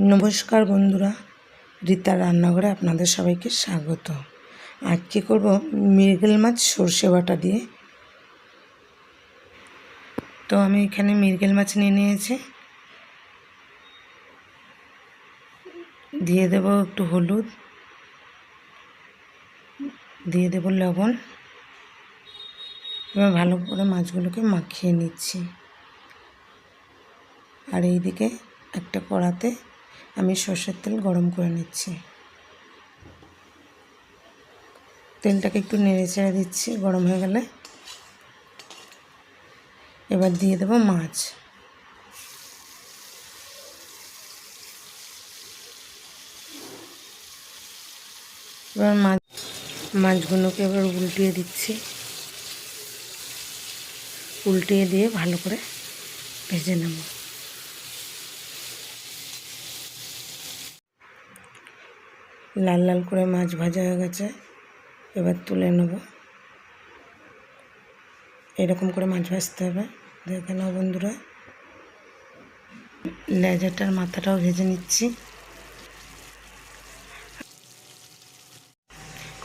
নমস্কার বন্ধুরা, রীতা রান্নাঘরে আপনাদের সবাইকে স্বাগত। আজকে করব মৃগেল মাছ সর্ষে বাটা দিয়ে। তো আমি এখানে মৃগেল মাছ নিয়ে নিয়েছি। দিয়ে দেব একটু হলুদ। দিয়ে দেব লবণ। এবার ভালো করে মাছগুলোকে মাখিয়ে নিচ্ছি। আর এইদিকে একটা কড়াতে আমি সর্ষের তেল গরম করে নিচ্ছি। তেলটাকে একটু নেড়ে চেড়ে দিচ্ছি, গরম হয়ে গেলে। এবার দিয়ে দেবো মাছ। এবার মাছ, মাছগুলোকে এবার উল্টিয়ে দিচ্ছি। উল্টিয়ে দিয়ে ভালো করে ভেজে নেব। লাল লাল করে মাছ ভাজা হয়ে গেছে। এবার তুলে নেব। এরকম করে মাছ ভাজতে হবে। দেখে নাও বন্ধুরা। লেজারটার মাথাটাও ভেজে নিচ্ছি।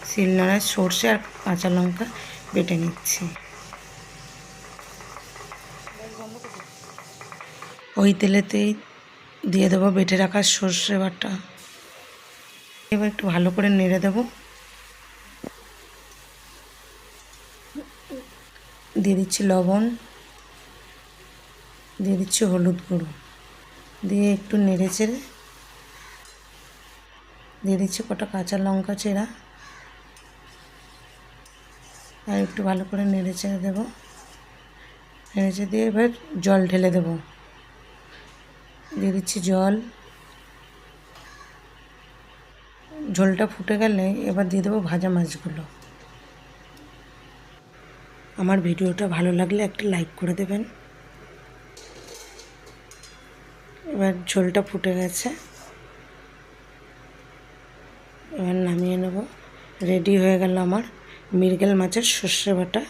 শিলনোড়ায় সর্ষে আর কাঁচা লঙ্কা বেটে নিচ্ছি। ওই তেলেতেই দিয়ে দেবো বেটে রাখা সর্ষে বাটা। এবার একটু ভালো করে নেড়ে দেব। দিয়ে দিচ্ছি লবণ, দিয়ে দিচ্ছি হলুদ গুঁড়ো। দিয়ে একটু নেড়ে চেড়ে দিয়ে দিচ্ছি কটা কাঁচা লঙ্কা চেরা। আর একটু ভালো করে নেড়ে চেড়ে দেবো। নেড়ে চেড়ে দিয়ে এবার জল ঢেলে দেবো। দিয়ে দিচ্ছি জল। ঝোলটা ফুটে গেলে এবার দিয়ে দেবো ভাজা মাছগুলো। আমার ভিডিওটা ভালো লাগলে একটা লাইক করে দেবেন। এবার ঝোলটা ফুটে গেছে। এবার নামিয়ে নেব। রেডি হয়ে গেল আমার মৃগেল মাছের সর্ষে বাটা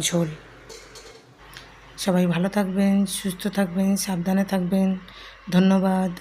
ঝোল। সবাই ভালো থাকবেন, সুস্থ থাকবেন, সাবধানে থাকবেন। ধন্যবাদ।